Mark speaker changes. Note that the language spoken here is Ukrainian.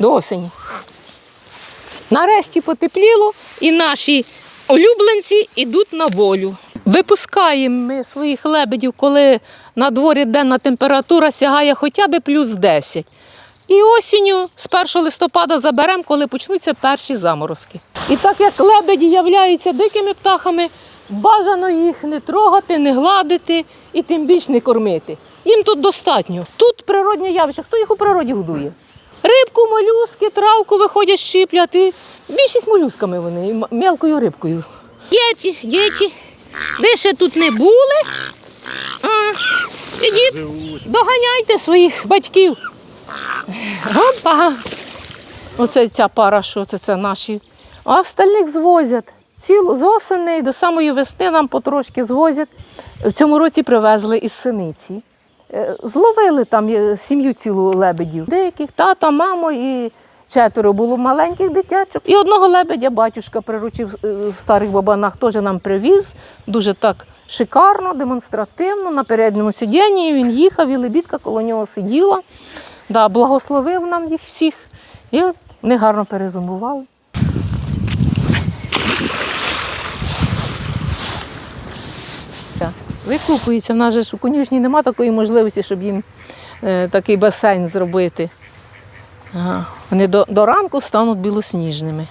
Speaker 1: до осені. Нарешті потепліло і наші улюбленці йдуть на волю. Випускаємо ми своїх лебедів, коли на дворі денна температура сягає хоча б плюс 10. І осінню з 1 листопада заберемо, коли почнуться перші заморозки. І так як лебеді являються дикими птахами, бажано їх не трогати, не гладити і тим більш не кормити. Їм тут достатньо. Тут природне явище. Хто їх у природі годує? Рибку, молюски, травку виходять щіпляти. Більшість молюсками вони, мелкою рибкою. Діти, діти, ви ще тут не були? Ідіть, доганяйте своїх батьків. Опа. Оце ця пара, що це, це наші. А остальних звозять. Цілу з осени до самої весни нам потрошки звозять. В цьому році привезли із синиці. Е, Зловили там е, сім'ю цілу лебедів. Деяких тата, мамо і четверо було маленьких дитячок. І одного лебедя батюшка приручив е, в старих бабанах, теж нам привіз. Дуже так шикарно, демонстративно. На передньому сидінні він їхав, і лебідка коло нього сиділа. Да, благословив нам їх всіх. І вони гарно перезимували. викупуються. В нас же ж у конюшні нема такої можливості, щоб їм е, такий басейн зробити. Ага. Вони до, до ранку стануть білосніжними.